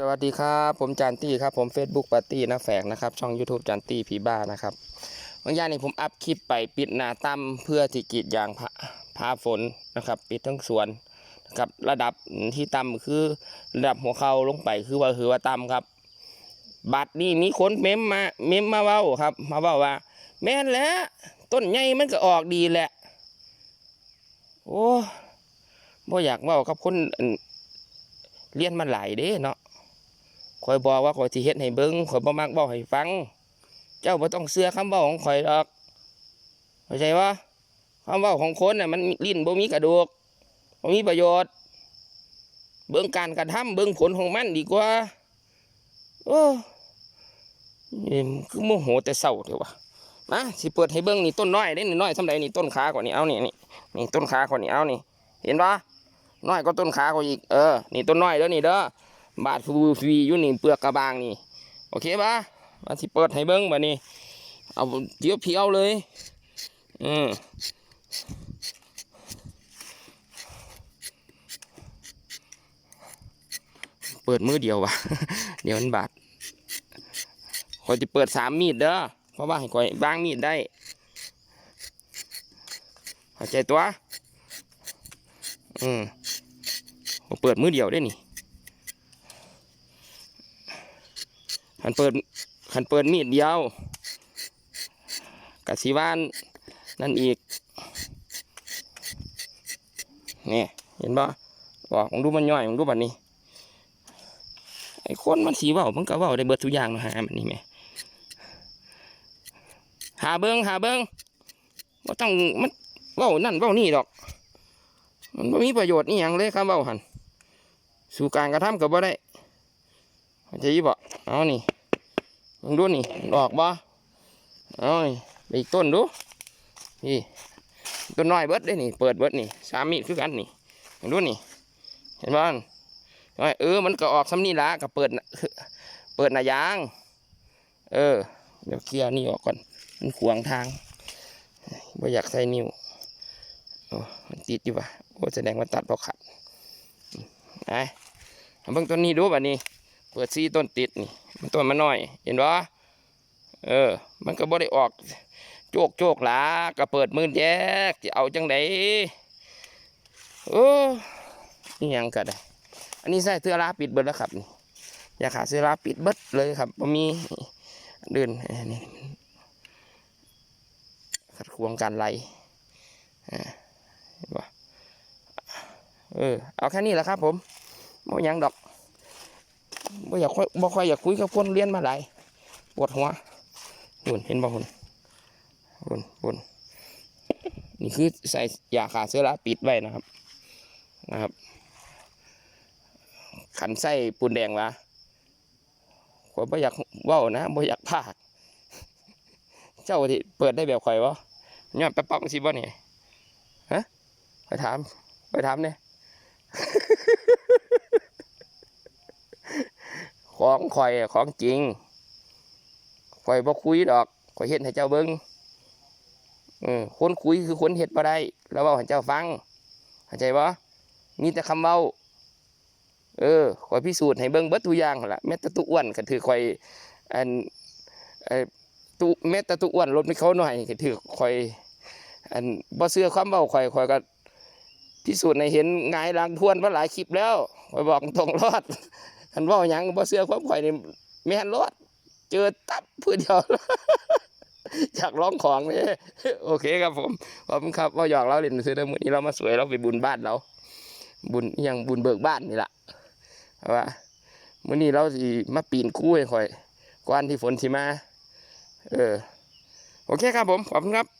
สวัสดีครับ ผมจานตี้ครับ ผม Facebook ปาร์ตี้นะแฝกนะครับ ช่อง YouTube จานตี้ผีบ้านะครับบางอย่างนี่ผมอัพคลิปไปปิดหนาตั้มเพื่อที่กรีดยางพาพาฝนนะครับ ปิดทั้งสวนนะครับระดับที่ต่ำคือระดับหัวเข่าลงไปคือว่าคือว่าต่ำครับ บัตรนี่มีคนเมมมาเมมมาเว้าครับ มาเว้าว่า แม่นแล้วต้นใหญ่มันก็ออกดีแหละ โอ้บ่อยากเว้ากับคนเรียนมาหลายเด้เนาะ ข่อยบอกว่าข่อยสิเฮ็ดให้เบิ่งข่อยบ่มักเว้าให้ฟัง เจ้าบ่ต้องเชื่อคำเว้าของข่อยดอกเข้าใจบ่คำเว้าของคนน่ะมันลิ้นบ่มีกระดูกบ่มีประโยชน์ เบิ่งการกระทำเบิ่งผลของมันดีกว่า โอ้ยคือโมโหแต่เศร้าเถอะวะมาสิเปิดให้เบิ่งนี่ต้นน้อยเด้นี่น้อยสำใดนี่ต้นขาก่อนนี่เอานี่นี่นี่ต้นขาก่อนนี่เอานี่ เห็นปะน้อยก็ต้นขาก่อนอีกเออนี่ต้นน้อยเด้อนี่เด้อ บาทฟูฟีอยู่นี่เปลือกกระบางนี่ โอเคปะมาสิเปิดให้เบิ้งบัดนี้เอาเดี๋ยวเพียวเลย อืมเปิดมือเดียววะเดี๋ยวมันบาดคอยจะเปิดสามมีดเด้อเพราะว่าให้คอยบางมีดได้เข้าใจตัว อืมผมเปิดมือเดียวได้นี่ ขันเปิดขันเปิดมีดเดียวกะสีว่านนั่นอีกนี่เห็นบ่บอกมึงดูมันย่อยมึงดูแบบนี้ไอ้คนมันสีเบามันก็เบาได้เบิดทุกอย่างนะหามันนี่แหมหาเบิงหาเบิงว่าต้องมันเบานั่นเบานี่ดอก มันไม่มีประโยชน์นี่ยังเลยครับเบาหันสู่การกระทำกับบ่ได้เข้าใจยี่บ่เอานี่ มึงดูนี่มันออกบ่เอานี่ไปอีกต้นดูนี่ต้นน้อยเบิดได้นี่ เปิดเบิดนี่สามมีดคือกันนี่มึงดูนี่ เห็นบ่มันน้อยเออมันก็ออกซ้ำนี่ละก็เปิดเปิดหน้ายาง เออ เดี๋ยวเคลียร์นี่ออกก่อนมันขวางทางบ่อยากใส่นิ้วโอ้มันติดอยู่ว่ะโอ้แสดงว่าตัดเพราะขัดไอ้เบิ่งต้นนี้ดูบัดนี้ เปิดซีต้นติดนี่ มันต้นมันน้อย เห็นปะเออ มันก็บ่ได้ออก โจกโจกหลาก็เปิดมือแยกจะเอาจังไดโอ้นี่ยังก็ได้อันนี้ใส่เสื้อลาปิดเบิดแล้วครับนี่อยาขาเสื้อลาปิดเบิดเลยครับบ่มีเดินนี่ขัดขวางการไหลอ่าเห็นปะเออเอาแค่นี้แหละครับผมบ่ยังดอก บ่อยากค่อยบ่ค่อยอยากคุยกับคนเรียนมาหลายปวดหัวหุ่นเห็นบ่หุ่นหุ่นหุ่นนี่คือใส่ยาขาเสื้อละปิดไว้นะครับนะครับ ขันใส่ปูนแดงวะข่อยบ่อยากว้าวนะบ่อยากพากเจ้าที่เปิดได้แบบข่อยวะย้อนไปป๊อกสิบ่เนี่ยฮะไปถามไปถามเนี่ย ของข่อยของจริงข่อยบ่คุยดอกข่อยเฮ็ดให้เจ้าเบิ่งเออคนคุยคือคนเฮ็ดบ่ได้แล้วว้าให้เจ้าฟังเข้าใจบ่มีแต่คำเว้า เออข่อยพิสูจน์ให้เบิ่งเบิดทุกอย่างละแม้แต่ตุอ้วนก็ถือข่อยอันอ่อตุแม้แต่ตุอ้วนลดไม่เขาหน่อยก็ถือข่อย อันบ่เชื่อความเว้าข่อยข่อยก็พิสูจน์ให้เห็นหงายหลังทวนมาหลายคลิปแล้วข่อยบอกตรงรอด คันเว่าหยังบ่เสื้อความข่อยนี่แม่นรถเจอตับเพื่อเดียวอยากร้องของเลยโอเคครับผมขอบคุณครับว่าหยอกเราเล่นซื้อได้มือนี้เรามาสวยเราไปบุญบ้านเรา บุญยังบุญเบิกบ้านนี่ละว่ามื้อนี้เราสิมาปีนคู่ให้ข่อยก่อนที่ฝนสิมา เออ โอเคครับผม ขอบคุณครับ